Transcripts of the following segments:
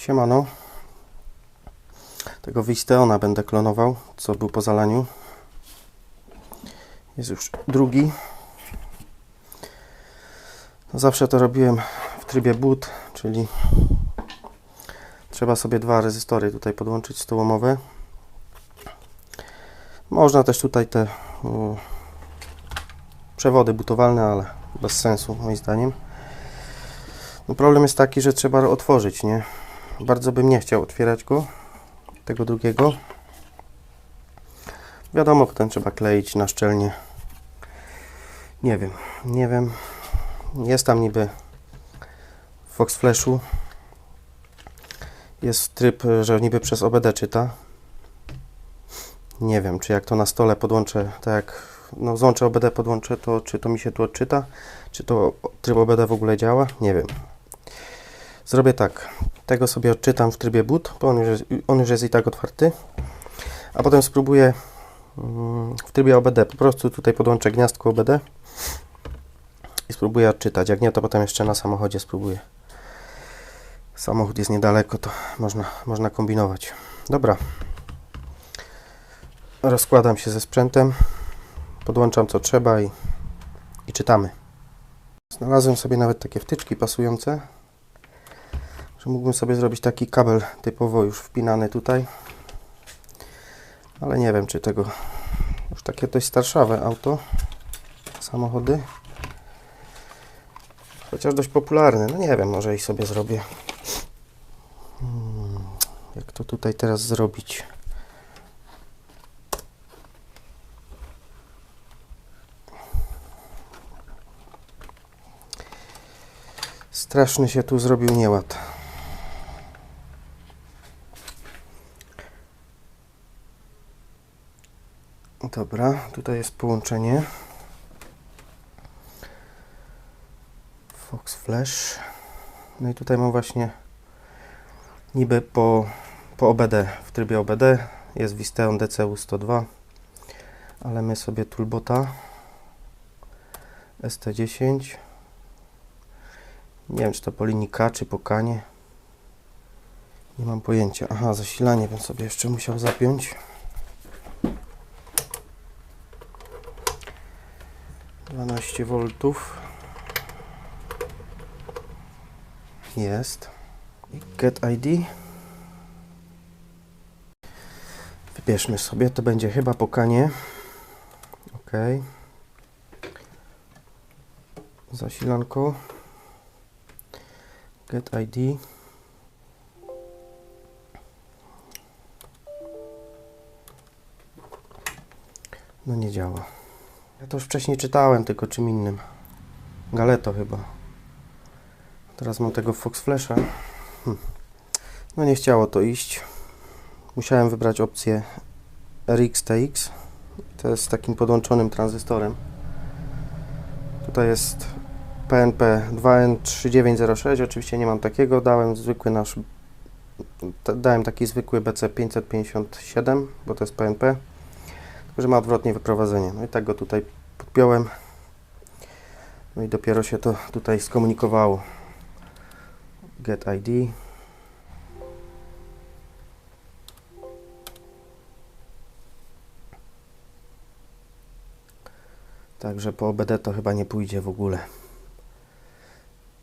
Siemano. Tego Visteona będę klonował, co był po zalaniu. Jest już drugi. No zawsze to robiłem w trybie boot, czyli trzeba sobie dwa rezystory tutaj podłączyć stołomowe. Można też tutaj te przewody butowalne, ale bez sensu moim zdaniem. No problem jest taki, że trzeba otworzyć, nie? Bardzo bym nie chciał otwierać go, tego drugiego. Wiadomo, ten trzeba kleić na szczelnie. Nie wiem, nie wiem. Jest tam niby w Fox Flashu. Jest tryb, że niby przez OBD czyta. Nie wiem, czy jak to na stole podłączę, tak jak no, złączę OBD, podłączę to, czy to mi się tu odczyta, czy to tryb OBD w ogóle działa, nie wiem. Zrobię tak, tego sobie odczytam w trybie boot, bo on już jest, on już jest i tak otwarty, a potem spróbuję mm, w trybie OBD, po prostu tutaj podłączę gniazdko OBD i spróbuję odczytać, jak nie to potem jeszcze na samochodzie spróbuję. Samochód jest niedaleko, to można, można kombinować. Dobra. Rozkładam się ze sprzętem, podłączam co trzeba i, i czytamy. Znalazłem sobie nawet takie wtyczki pasujące, że mógłbym sobie zrobić taki kabel typowo już wpinany tutaj. Ale nie wiem, czy tego już takie dość starszawe auto, samochody. Chociaż dość popularne. No nie wiem, może i sobie zrobię. Hmm, jak to tutaj teraz zrobić? Straszny się tu zrobił nieład. Dobra, tutaj jest połączenie. Fox Flash. No i tutaj mam właśnie niby po, po OBD, w trybie OBD jest Visteon DCU 102, ale my sobie Toolbota ST10 nie wiem, czy to po linii K, czy po kanie. Nie mam pojęcia. Aha, zasilanie bym sobie jeszcze musiał zapiąć. Dwanaście voltów. Jest. Get ID. Wybierzmy sobie, to będzie chyba po kanie. Ok. Zasilanko. Get ID. No nie działa. Ja to już wcześniej czytałem, tylko czym innym. Galeto chyba. Teraz mam tego Fox Flasha. Hm. No nie chciało to iść. Musiałem wybrać opcję RX-TX. To jest z takim podłączonym tranzystorem. Tutaj jest PNP 2N3906, oczywiście nie mam takiego, dałem zwykły nasz, dałem taki zwykły BC557, bo to jest PNP, tylko że ma odwrotnie wyprowadzenie. No i tak go tutaj podpiąłem, no i dopiero się to tutaj skomunikowało. Get ID. Także po OBD to chyba nie pójdzie w ogóle.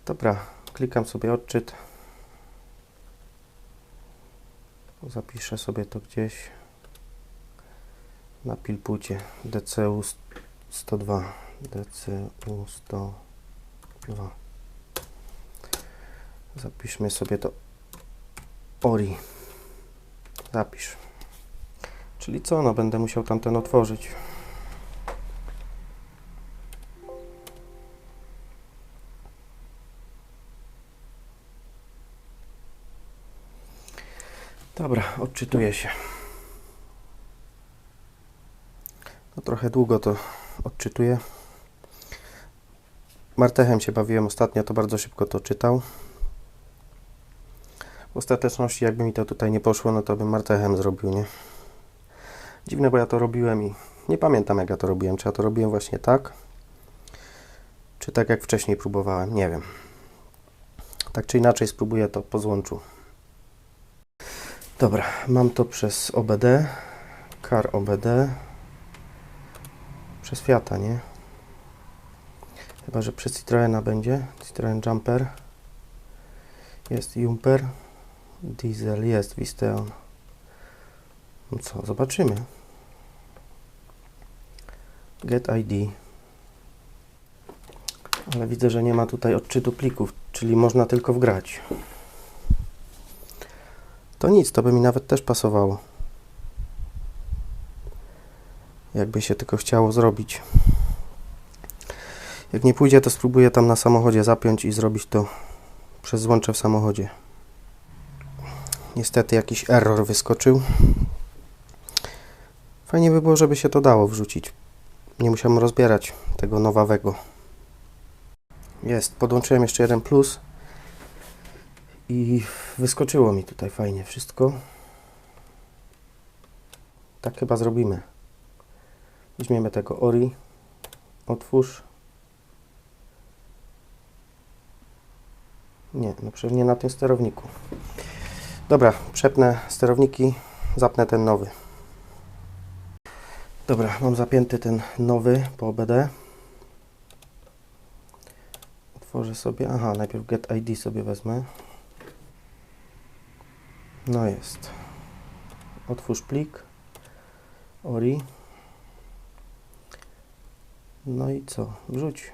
Dobra, klikam sobie odczyt. Zapiszę sobie to gdzieś na pilpucie DCU 102 DCU 102 Zapiszmy sobie to ORI Zapisz Czyli co? No będę musiał tamten otworzyć Dobra, odczytuje się. No trochę długo to odczytuje. Martechem się bawiłem ostatnio, to bardzo szybko to czytał. W ostateczności, jakby mi to tutaj nie poszło, no to bym Martechem zrobił, nie? Dziwne, bo ja to robiłem i nie pamiętam, jak ja to robiłem. Czy ja to robiłem właśnie tak? Czy tak, jak wcześniej próbowałem? Nie wiem. Tak czy inaczej, spróbuję to po złączu. Dobra, mam to przez OBD, car OBD, przez Fiata, nie? Chyba, że przez Citroena będzie, Citroen Jumper, jest Jumper, Diesel, jest Visteon. No co, zobaczymy. Get ID. Ale widzę, że nie ma tutaj odczytu plików, czyli można tylko wgrać. To nic, to by mi nawet też pasowało. Jakby się tylko chciało zrobić. Jak nie pójdzie, to spróbuję tam na samochodzie zapiąć i zrobić to przez złącze w samochodzie. Niestety jakiś error wyskoczył. Fajnie by było, żeby się to dało wrzucić. Nie musiałem rozbierać tego nowawego. Jest, podłączyłem jeszcze jeden plus i wyskoczyło mi tutaj fajnie wszystko. Tak chyba zrobimy. Weźmiemy tego Ori, otwórz. Nie, no przecież nie na tym sterowniku. Dobra, przepnę sterowniki, zapnę ten nowy. Dobra, mam zapięty ten nowy po OBD. Otworzę sobie, aha, najpierw Get ID sobie wezmę. No jest. Otwórz plik. Ori. No i co? Wrzuć.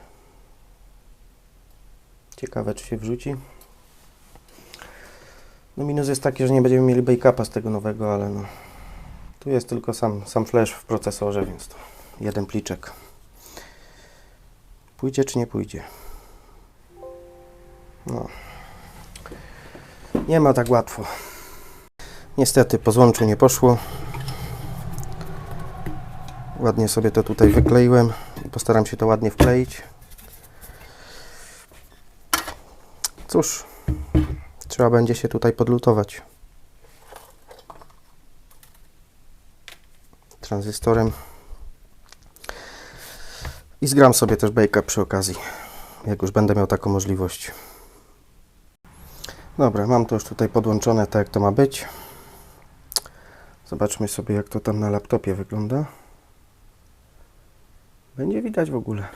Ciekawe, czy się wrzuci. No minus jest taki, że nie będziemy mieli backupa z tego nowego, ale no. Tu jest tylko sam, sam flash w procesorze, więc to jeden pliczek. Pójdzie czy nie pójdzie? No. Nie ma tak łatwo. Niestety po złączu nie poszło. Ładnie sobie to tutaj wykleiłem i postaram się to ładnie wkleić. Cóż, trzeba będzie się tutaj podlutować. Tranzystorem. I zgram sobie też backup przy okazji, jak już będę miał taką możliwość. Dobra, mam to już tutaj podłączone tak jak to ma być. Zobaczmy sobie jak to tam na laptopie wygląda. Będzie widać w ogóle.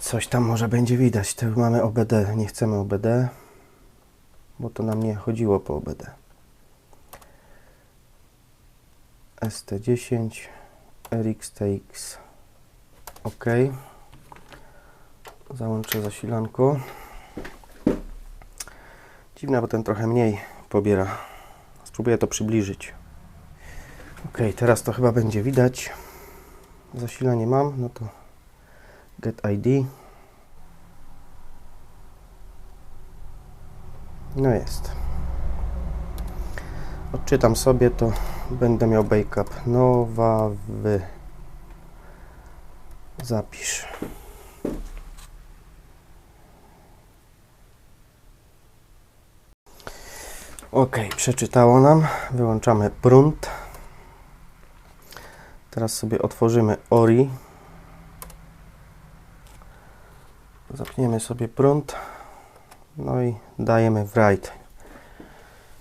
Coś tam może będzie widać. Tu mamy OBD. Nie chcemy OBD, bo to nam nie chodziło po OBD. ST10 RXTX OK. Załączę zasilanko. Dziwne, bo ten trochę mniej pobiera. Spróbuję to przybliżyć. Ok, teraz to chyba będzie widać. Zasilanie mam, no to get ID. No jest. Odczytam sobie, to będę miał backup. Nowa wy. Zapisz. Ok, przeczytało nam. Wyłączamy prąd. Teraz sobie otworzymy ORI. Zapniemy sobie prąd. No i dajemy w write.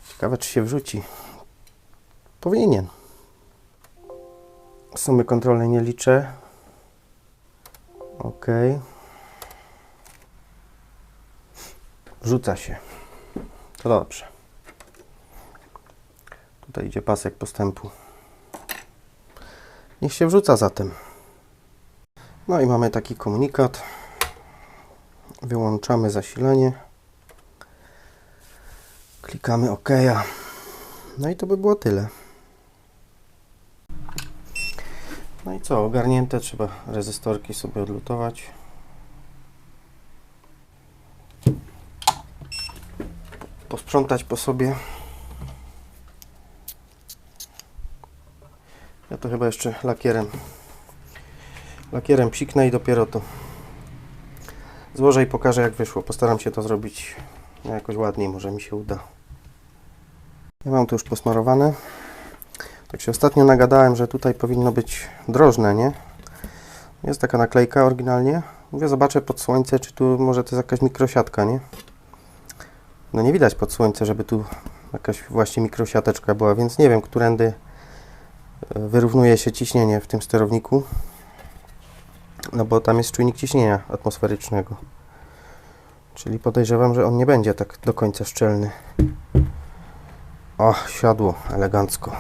Ciekawe, czy się wrzuci. Powinien. Sumy kontrolnej nie liczę. OK. Wrzuca się. To dobrze. Tutaj idzie pasek postępu. Niech się wrzuca zatem. No i mamy taki komunikat. Wyłączamy zasilanie. Klikamy OK. No i to by było tyle. No i co, ogarnięte, trzeba rezystorki sobie odlutować. Posprzątać po sobie. To chyba jeszcze lakierem lakierem psiknę i dopiero to złożę i pokażę jak wyszło. Postaram się to zrobić jakoś ładniej, może mi się uda. Ja mam to już posmarowane. Tak się ostatnio nagadałem, że tutaj powinno być drożne, nie? Jest taka naklejka oryginalnie. Mówię, zobaczę pod słońce, czy tu może to jest jakaś mikrosiatka, nie? No nie widać pod słońce, żeby tu Jakaś właśnie mikrosiateczka była, więc nie wiem, którędy wyrównuje się ciśnienie w tym sterowniku. No bo tam jest czujnik ciśnienia atmosferycznego. Czyli podejrzewam, że on nie będzie tak do końca szczelny. O, siadło elegancko.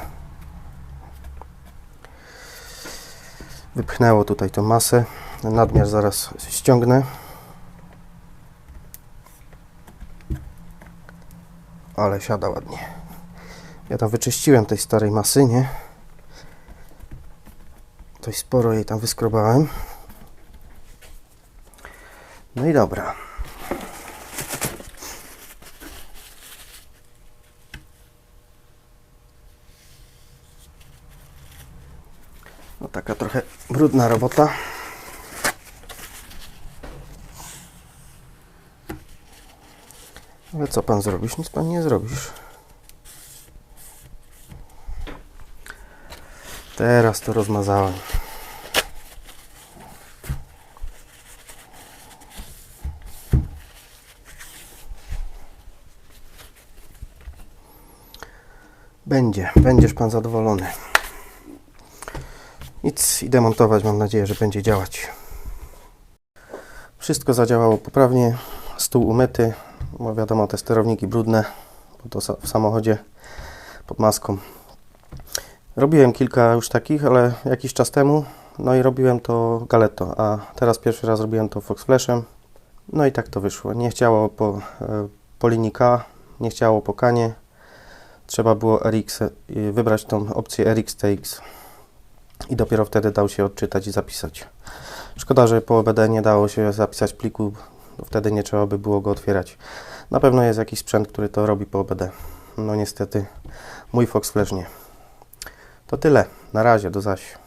Wypchnęło tutaj tą masę. Nadmiar zaraz ściągnę. Ale siada ładnie. Ja tam wyczyściłem tej starej masy, nie? Dość sporo jej tam wyskrobałem. No i dobra. No taka trochę brudna robota. Ale co pan zrobisz? Nic pan nie zrobisz. Teraz to rozmazałem. Będzie, będziesz pan zadowolony. Nic, idę montować, mam nadzieję, że będzie działać. Wszystko zadziałało poprawnie, stół umyty, bo wiadomo, te sterowniki brudne, bo to w samochodzie pod maską. Robiłem kilka już takich, ale jakiś czas temu, no i robiłem to Galetto, a teraz pierwszy raz robiłem to Fox Flashem. No i tak to wyszło. Nie chciało po, e, po linii K, nie chciało po kanie. Trzeba było RX, e, wybrać tą opcję RX-TX i dopiero wtedy dał się odczytać i zapisać. Szkoda, że po OBD nie dało się zapisać pliku, wtedy nie trzeba by było go otwierać. Na pewno jest jakiś sprzęt, który to robi po OBD. No niestety mój Fox Flash nie. To tyle. Na razie, do zaś.